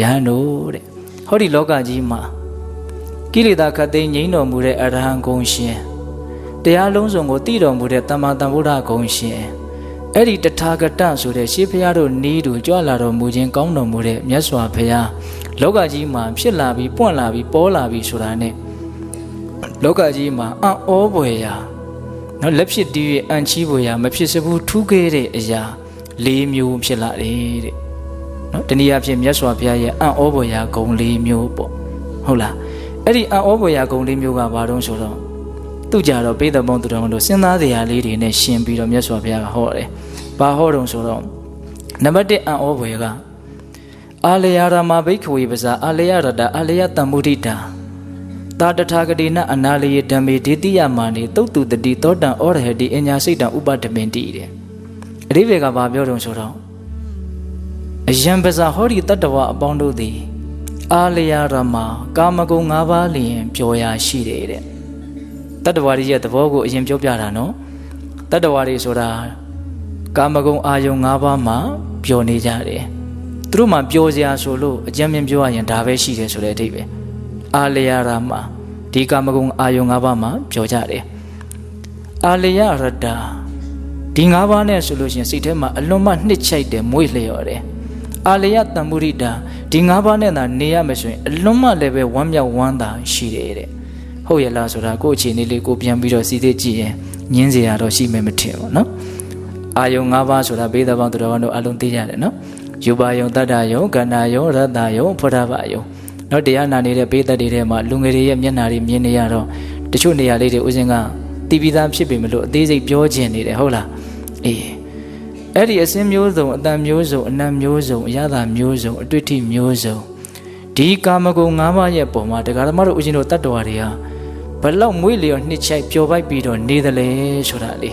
ယဟန်တို့တဲ့ဟောဒီလောကကြီးမှာကိလေသာခတ်သိမ်းငြိမ်းတော်မူတဲ့အရဟံဂုံရှင်တရားလုံးစုံကိုတည်တော်မူတဲ့တမ္မာတမ္ဗုဒ္ဓဂုံရှင်အဲ့ဒီတထာဂတဆိုတဲ့ရှေးဖျားတို့နီးတူကြွလာတော်မူခြင်းကောင်းတော်မူတဲ့မြတ်စွာဘုရားလောကကြီးမှာဖြစ်လာပြီးပွင့်လာပြီးပေါ်လာပြီးဆိုတာနဲ့လောကကြီးမှာအံ့ဩဖွယ်ရာနော်လက်ဖြစ်တည်၍အံ့ချီးဖွယ်ရာမဖြစ်စဘူးထူးခဲ့တဲ့အရာ၄မျိုးဖြစ်လာတယ်တဲ့ နော်တနည်းအားဖြင့်မြတ်စွာဘုရားရဲ့အံ့ဩဖွယ်ရာဂုံ၄မျိုးပေါ့ဟုတ်လားအဲ့ဒီအံ့ဩဖွယ်ရာဂုံ၄မျိုးကဘာတုံးဆိုတော့သူကြတော့ပိဿပေါင်းသူတော်တို့စဉ်းစားစရာလေးတွေနဲ့ရှင်ပြီးတော့မြတ်စွာဘုရားကဟောတယ်ဘာဟောတုံးဆိုတော့နံပါတ်1အံ့ဩဖွယ်ကအာလယရမဘိက္ခဝေပဇာအာလယရတအာလယတမ္မုဒိတာတာတထာဂတိနအနာလယေဓမ္မေဒေတိယမာနေတုတ်တုတတိသောတံဩရဟတိအညာစိတ်တံဥပဒမင်တိတဲ့အရိဘေကဘာပြောတုံးဆိုတော့ အယံပဇာဟောဒီတတ္တဝအပေါင်းတို့သည် အာလယရမကာမဂုဏ်၅ပါးလျင်ပျော်ရာရှိတယ်တဲ့တတ္တဝါတွေရဲ့သဘောကိုအရင်ပြောပြတာနော်တတ္တဝါတွေဆိုတာကာမဂုဏ်အာယုံ၅ပါးမှာပျော်နေကြတယ်သူတို့မှာပျော်စရာဆိုလို့အကြမ်းမြင်ပြောရရင်ဒါပဲရှိတယ်ဆိုတဲ့အဓိပ္ပာယ်အာလယရမဒီကာမဂုဏ်အာယုံ၅ပါးမှာပျော်ကြတယ်အာလယရတဒီ၅ပါးနဲ့ဆိုလို့ရှိရင်စိတ်ထဲမှာအလွန်မှနှစ်ချိုက်တယ်မွေ့လျော်တယ် အာလယတံမုရိတာဒီ၅ပါးနဲ့သာနေရမယ်ဆိုရင်အလွန်မှလည်းပဲဝမ်းမြောက်ဝမ်းသာရှိတယ်တဲ့ဟုတ်ရဲ့လားဆိုတာကိုယ့်အခြေအနေလေးကိုပြန်ပြီးတော့စီသေးကြည့်ရင်ညင်းစရာတော့ရှိမယ်မထင်ဘူးနော်အာယုံ၅ပါးဆိုတာဘေးသဘောင်းတော်တို့အလုံးသိရတယ်နော်ယူပါယုံတတ္တယုံကန္နာယုံရတ္တယုံဖောဓဘယုံနော်တရားနာနေတဲ့ဘေးသက်တွေထဲမှာလူငယ်တွေရဲ့မျက်နှာတွေမြင်နေရတော့တချို့နေရာလေးတွေဥစဉ်ကတီးပြီးသားဖြစ်ပေမလို့အသေးစိတ်ပြောခြင်းနေတယ်ဟုတ်လားအေး အဲ့ဒီအစင်းမျိုးစုံအတန်မျိုးစုံအနံမျိုးစုံအရသာမျိုးစုံအတွေ့အထိမျိုးစုံဒီကာမဂုဏ်၅ပါးရဲ့ပုံမှာတရားဓမ္မတို့ဦးဇင်းတို့တတ္တဝါတွေကဘလောက်မွေးလျော်နှစ်ချိုက်ပျော်ပိုက်ပြီးတော့နေတယ်လေဆိုတာလေ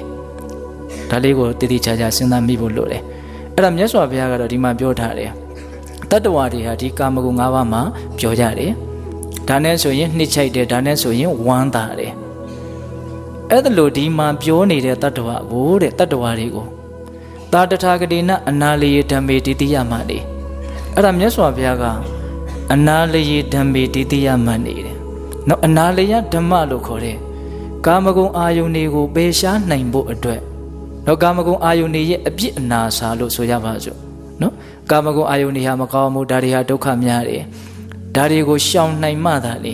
ဒါလေးကိုတည်တည်ချာချာစဉ်းစားမိဖို့လိုတယ်အဲ့ဒါမြတ်စွာဘုရားကတော့ဒီမှာပြောထားတယ်တတ္တဝါတွေဟာဒီကာမဂုဏ်၅ပါးမှာပျော်ကြတယ်ဒါနဲ့ဆိုရင်နှစ်ချိုက်တယ်ဒါနဲ့ဆိုရင်ဝမ်းသာတယ်အဲ့ဒါလို့ဒီမှာပြောနေတဲ့တတ္တဝါကိုတဲ့တတ္တဝါတွေကို တာတထာဂတိနအနာလေယဓမ္မေတိတိယမနေအဲ့ဒါမြတ်စွာဘုရားကအနာလေယဓမ္မေတိတိယမနေတယ်နော်အနာလေယဓမ္မလို့ခေါ်တဲ့ကာမဂုဏ်အာယုန်တွေကိုပယ်ရှားနိုင်ဖို့အတွက်နော်ကာမဂုဏ်အာယုန်တွေရဲ့အပြစ်အနာစာလို့ဆိုရပါစို့နော်ကာမဂုဏ်အာယုန်တွေဟာမကောင်းမှုဒါတွေဟာဒုက္ခများတယ်ဒါတွေကိုရှောင်နိုင်မှသာလေ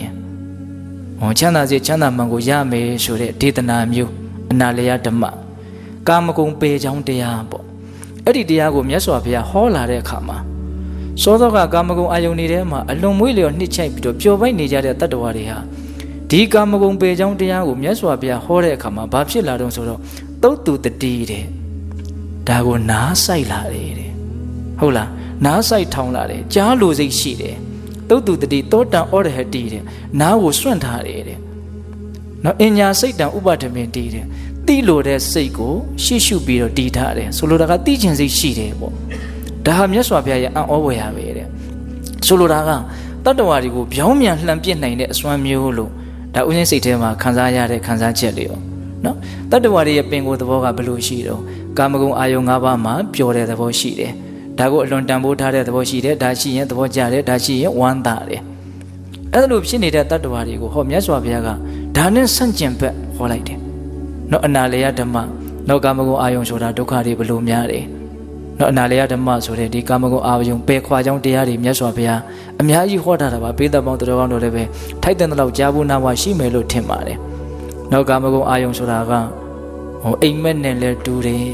ဟောချမ်းသာစေချမ်းသာမှန်ကိုရမယ်ဆိုတဲ့ဒေသနာမျိုးအနာလေယဓမ္မ ကာမဂုဏ်ပေချောင်းတရားပေါ့အဲ့ဒီတရားကိုမြတ်စွာဘုရားဟောလာတဲ့အခါမှာစောသောကကာမဂုဏ်အာယုန်တွေထဲမှာအလွန်မွေးလျော်နှစ်ချိုက်ပြီးတော့ပျော်ပိုက်နေကြတဲ့တတ္တဝါတွေဟာဒီကာမဂုဏ်ပေချောင်းတရားကိုမြတ်စွာဘုရားဟောတဲ့အခါမှာဘာဖြစ်လာတော့ဆိုတော့သုတ်တူတတိတဲ့ဒါကိုနားဆိုင်လာတယ်တဲ့ဟုတ်လားနားဆိုင်ထောင်လာတယ်ကြားလိုစိတ်ရှိတယ်သုတ်တူတတိတောတံဩရဟတိတဲ့နားကိုစွန့်ထားတယ်တဲ့နော်အညာစိတ်တံဥပဒမင်တီးတဲ့ တိလိုတဲ့စိတ်ကိုရှေ့ရှုပြီးတော့တည်ထားတယ်ဆိုလိုတာကတိကျင်စိတ်ရှိတယ်ပေါ့ဒါဟာမြတ်စွာဘုရားရဲ့အံ့ဩဝယ်ရပဲတဲ့ဆိုလိုတာကတတ္တဝါတွေကိုပြောင်းပြန်လှန်ပစ်နိုင်တဲ့အစွမ်းမျိုးလို့ဒါဥစဉ်စိတ်ထဲမှာခံစားရတဲ့ခံစားချက်လေးပေါ့နော်တတ္တဝါတွေရဲ့ပင်ကိုယ်သဘောကဘယ်လိုရှိတော့ကာမဂုဏ်အာယုံ၅ပါးမှာပျော်တဲ့သဘောရှိတယ်ဒါကိုအလွန်တန်ဖိုးထားတဲ့သဘောရှိတယ်ဒါရှိရင်သဘောကျတယ်ဒါရှိရင်ဝမ်းသာတယ်အဲ့လိုဖြစ်နေတဲ့တတ္တဝါတွေကိုဟောမြတ်စွာဘုရားကဒါနဲ့ဆန့်ကျင်ဘက်ဟောလိုက်တယ် နော်အနာလေယဓမ္မနော်ကာမဂုဏ်အာယုံဆိုတာဒုက္ခတွေဘလို့များတယ်နော်အနာလေယဓမ္မဆိုတဲ့ဒီကာမဂုဏ်အာယုံပယ်ခွာကြောင်းတရားတွေမြတ်စွာဘုရားအများကြီးဟောထားတာပါပေးသက်ပေါင်းတော်ကောင်းတို့လည်းပဲထိုက်တဲ့လောက်ကြားဘူးနာဝရှိမယ်လို့ထင်ပါတယ်နော်ကာမဂုဏ်အာယုံဆိုတာကဟိုအိမ်မက်နဲ့လဲတူတယ်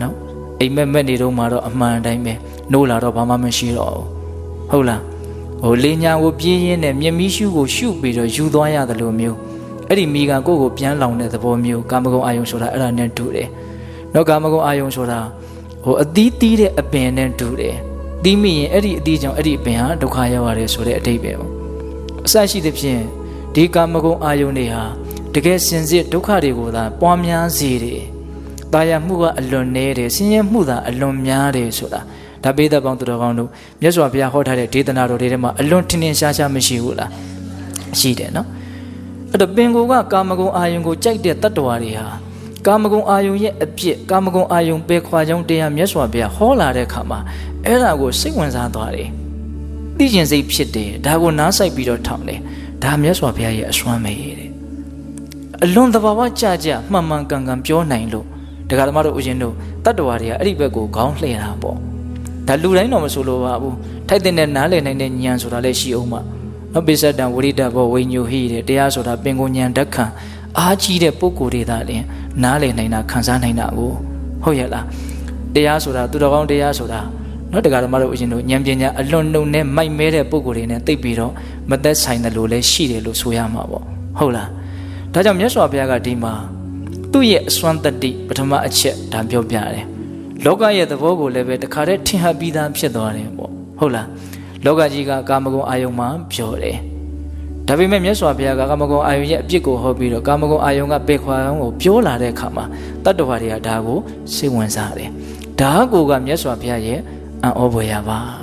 နော်အိမ်မက်မက်နေတော့မှတော့အမှန်တိုင်းပဲနိုးလာတော့ဘာမှမရှိတော့ဘူးဟုတ်လားဟိုလေးညာကိုပြေးရင်းနဲ့မြက်မီးရှုကိုရှုပြီးတော့ယူသွားရတယ်လို့မျိုး အဲ့ဒီမိကကိုယ့်ကိုပြန်လောင်တဲ့သဘောမျိုးကာမဂုဏ်အာယုံဆိုတာအဲ့ဒါနဲ့တူတယ်။နော်ကာမဂုဏ်အာယုံဆိုတာဟိုအသီးသီးတဲ့အပင်နဲ့တူတယ်။သီးမိရင်အဲ့ဒီအသီးကြောင့်အဲ့ဒီအပင်ဟာဒုက္ခရောက်ရတယ်ဆိုတဲ့အတိတ်ပဲပေါ့။အစရှိသဖြင့်ဒီကာမဂုဏ်အာယုံတွေဟာတကယ်စင်စစ်ဒုက္ခတွေကိုသာပွားများစေတယ်။တာယာမှုကအလွန်နေတယ်ဆင်းရဲမှုသာအလွန်များတယ်ဆိုတာဒါပေသက်ပေါင်းသူတော်ကောင်းတို့မြတ်စွာဘုရားဟောထားတဲ့ဒေသနာတော်တွေထဲမှာအလွန်ထင်ထင်ရှားရှားမရှိဘူးလား။ရှိတယ်နော်။ အဲ့တော့ပင်ကိုကကာမဂုဏ်အာယုံကိုကြိုက်တဲ့တတ္တဝါတွေဟာကာမဂုဏ်အာယုံရဲ့အပြစ်ကာမဂုဏ်အာယုံပယ်ခွာကြောင်းတရားမြတ်စွာဘုရားဟောလာတဲ့အခါမှာအဲ့ဒါကိုစိတ်ဝင်စားသွားတယ်သိကျင်စိတ်ဖြစ်တယ်ဒါကိုနားဆိုင်ပြီးတော့ထောင်တယ်ဒါမြတ်စွာဘုရားရဲ့အစွမ်းပဲတဲ့အလွန်တဘာဝကြကြမှန်မှန်ကန်ကန်ပြောနိုင်လို့ဒကာသမားတို့ဦးဇင်းတို့တတ္တဝါတွေကအဲ့ဒီဘက်ကိုခေါင်းလှည့်တာပေါ့ဒါလူတိုင်းတော့မဆိုလိုပါဘူးထိုက်တဲ့နဲ့နားလည်နိုင်တဲ့ဉာဏ်ဆိုတာလည်းရှိအောင်ပါ နော်ပိစတံဝိရိဒဘောဝိညုဟိတဲ့တရားဆိုတာပင်ကိုဉာဏ်တက်ခံအားကြီးတဲ့ပုဂ္ဂိုလ်တွေသာလျှင်နားလည်နိုင်တာခံစားနိုင်တာကိုဟုတ်ရဲ့လားတရားဆိုတာသူတော်ကောင်းတရားဆိုတာနော်တရားဓမ္မတို့ဦးဇင်းတို့ဉာဏ်ပညာအလွန်နှုံနဲ့မိုက်မဲတဲ့ပုဂ္ဂိုလ်တွေနဲ့သိပ်ပြီးတော့မသက်ဆိုင်တယ်လို့လည်းရှိတယ်လို့ဆိုရမှာပေါ့ဟုတ်လားဒါကြောင့်မြတ်စွာဘုရားကဒီမှာသူ့ရဲ့အစွမ်းတတ္တိပထမအချက်ဒါပြောပြတယ်လောကရဲ့သဘောကိုလည်းပဲတခါတည်းထင်ဟပ်ပြီးသားဖြစ်သွားတယ်ပေါ့ဟုတ်လား လောကကြီးကကာမဂုဏ်အာယုံမှာပြောတယ်ဒါပေမဲ့မြတ်စွာဘုရားကကာမဂုဏ်အာယုံရဲ့အပြစ်ကိုဟောပြီးတော့ကာမဂုဏ်အာယုံကပေခွာအောင်ကိုပြောလာတဲ့အခါမှာတတ္တဝါတွေကဒါကိုစိတ်ဝင်စားတယ်ဒါကိုကမြတ်စွာဘုရားရဲ့အံ့ဩဖွယ်ရပါ